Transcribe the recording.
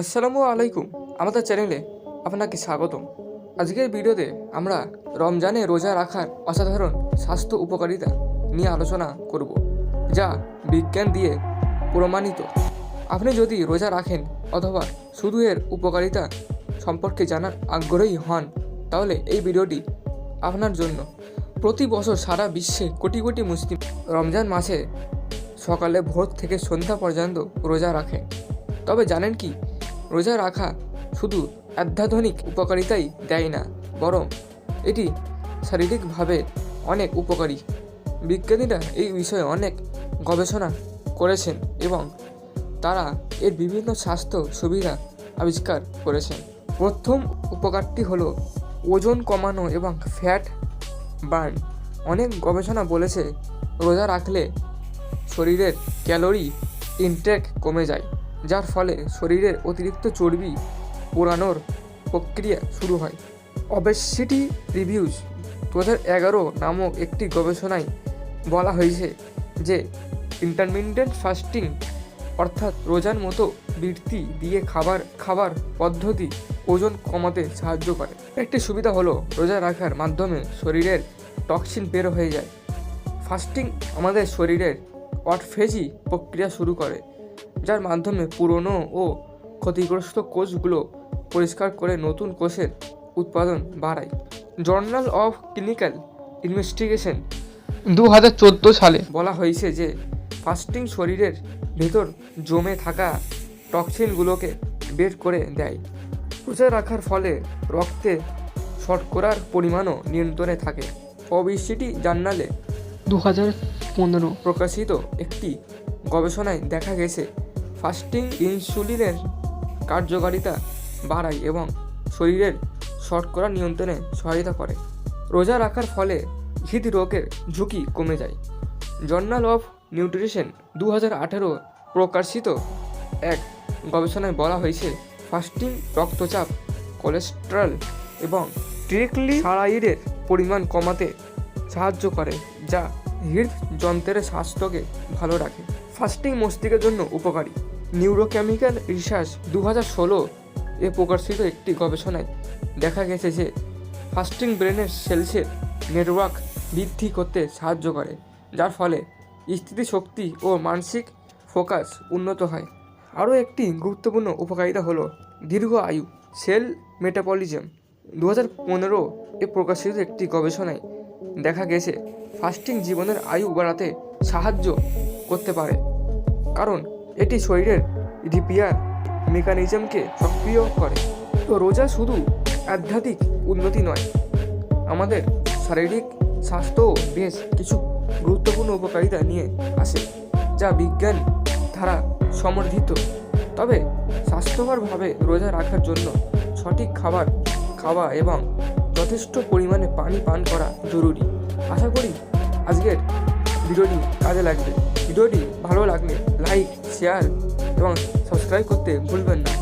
আসসালামু আলাইকুম, আমাদের চ্যানেলে আপনাকে স্বাগতম। আজকের ভিডিওতে আমরা রমজানে রোজা রাখার অসাধারণ স্বাস্থ্য উপকারিতা নিয়ে আলোচনা করব, যা বিজ্ঞান দিয়ে প্রমাণিত। আপনি যদি রোজা রাখেন অথবা শুধু এর উপকারিতা সম্পর্কে জানার আগ্রহী হন, তাহলে এই ভিডিওটি আপনার জন্য প্রতি বছর সারা বিশ্বে কোটি কোটি মুসলিম রমজান মাসে সকালে ভোর থেকে সন্ধ্যা পর্যন্ত রোজা রাখেন তবে জানেন কি রোজা রাখা শুধু অত্যাধুনিক উপকারিতাই দেয় না, বরং এটি শারীরিকভাবে অনেক উপকারী। বিজ্ঞানীরা এই বিষয়ে অনেক গবেষণা করেছেন এবং তারা এর বিভিন্ন স্বাস্থ্য সুবিধা আবিষ্কার করেছেন। প্রথম উপকারটি হলো ওজন কমানো এবং ফ্যাট বার্ন। অনেক গবেষণা বলেছে, রোজা রাখলে শরীরের ক্যালোরি ইনটেক কমে যায়। যার ফলে শরীরের অতিরিক্ত চর্বি পোড়ানোর প্রক্রিয়া শুরু হয়। অবেসিটি রিভিউজ দু এগারো নামক একটি গবেষণায় বলা হয়েছে যে ইন্টারমিডিয়েন্ট ফাস্টিং অর্থাৎ রোজার মতো বৃত্তি দিয়ে খাবার খাবার পদ্ধতি ওজন কমাতে সাহায্য করে। একটি সুবিধা হলো রোজা রাখার মাধ্যমে শরীরের টক্সিন বের হয়ে যায়। ফাস্টিং আমাদের শরীরের অটফেজি প্রক্রিয়া শুরু করে। যার মাধ্যমে পুরনো ও ক্ষতিগ্রস্ত কোষগুলো পরিষ্কার করে নতুন কোষের উৎপাদন বাড়ায়। জার্নাল অফ ক্লিনিক্যাল ইনভেস্টিগেশন দু হাজার চোদ্দ সালে। বলা হয়েছে যে ফাস্টিং শরীরের ভেতর জমে থাকা টক্সিনগুলোকে বের করে দেয়। রোজা রাখার ফলে রক্তে শর্করার পরিমাণও নিয়ন্ত্রণে থাকে। অবিসিটি জার্নালে দু হাজার পনেরো। প্রকাশিত একটি গবেষণায় দেখা গেছে ফাস্টিং ইনসুলিনের কার্যকারিতা বাড়ায় এবং শরীরের শর্করা নিয়ন্ত্রণে সহায়তা করে। রোজা রাখার ফলে হৃদরোগের ঝুঁকি কমে যায়। জার্নাল অফ নিউট্রিশন দু হাজার আঠেরো প্রকাশিত এক গবেষণায় বলা হয়েছে, ফাস্টিং রক্তচাপ, কোলেস্টেরল এবং ট্রিগ্লিসারাইডের পরিমাণ কমাতে সাহায্য করে, যা হৃদযন্ত্রের স্বাস্থ্যকে ভালো রাখে। ফাস্টিং মস্তিষ্কের জন্য উপকারী। নিউরোকেমিক্যাল রিসার্চ দু হাজার ষোলো এ প্রকাশিত একটি গবেষণায় দেখা গেছে যে ফাস্টিং ব্রেনের সেলসের নেটওয়ার্ক বৃদ্ধি করতে সাহায্য করে, যার ফলে স্থিতিশক্তি ও মানসিক ফোকাস উন্নত হয়। আরও একটি গুরুত্বপূর্ণ উপকারিতা হলো দীর্ঘ আয়ু, সেল মেটাবলিজম। দু হাজার পনেরো এ প্রকাশিত একটি গবেষণায় দেখা গেছে ফাস্টিং জীবনের আয়ু বাড়াতে সাহায্য করতে পারে। কারণ, এটি শরীরের রিপেয়ার মেকানিজমকে সক্রিয় করে। তো রোজা শুধু আধ্যাত্মিক উন্নতি নয়, আমাদের শারীরিক স্বাস্থ্যও বেশ কিছু গুরুত্বপূর্ণ উপকারিতা নিয়ে আসে, যা বিজ্ঞান দ্বারা সমর্থিত। তবে, স্বাস্থ্যকরভাবে রোজা রাখার জন্য সঠিক খাবার খাওয়া এবং যথেষ্ট পরিমাণে পানি পান করা জরুরি। আশা করি আজকের ভিডিওটি কাজে লাগবে। ভিডিওটি ভালো লাগলে লাইক শেয়ার এবং সাবস্ক্রাইব করতে ভুলবেন না।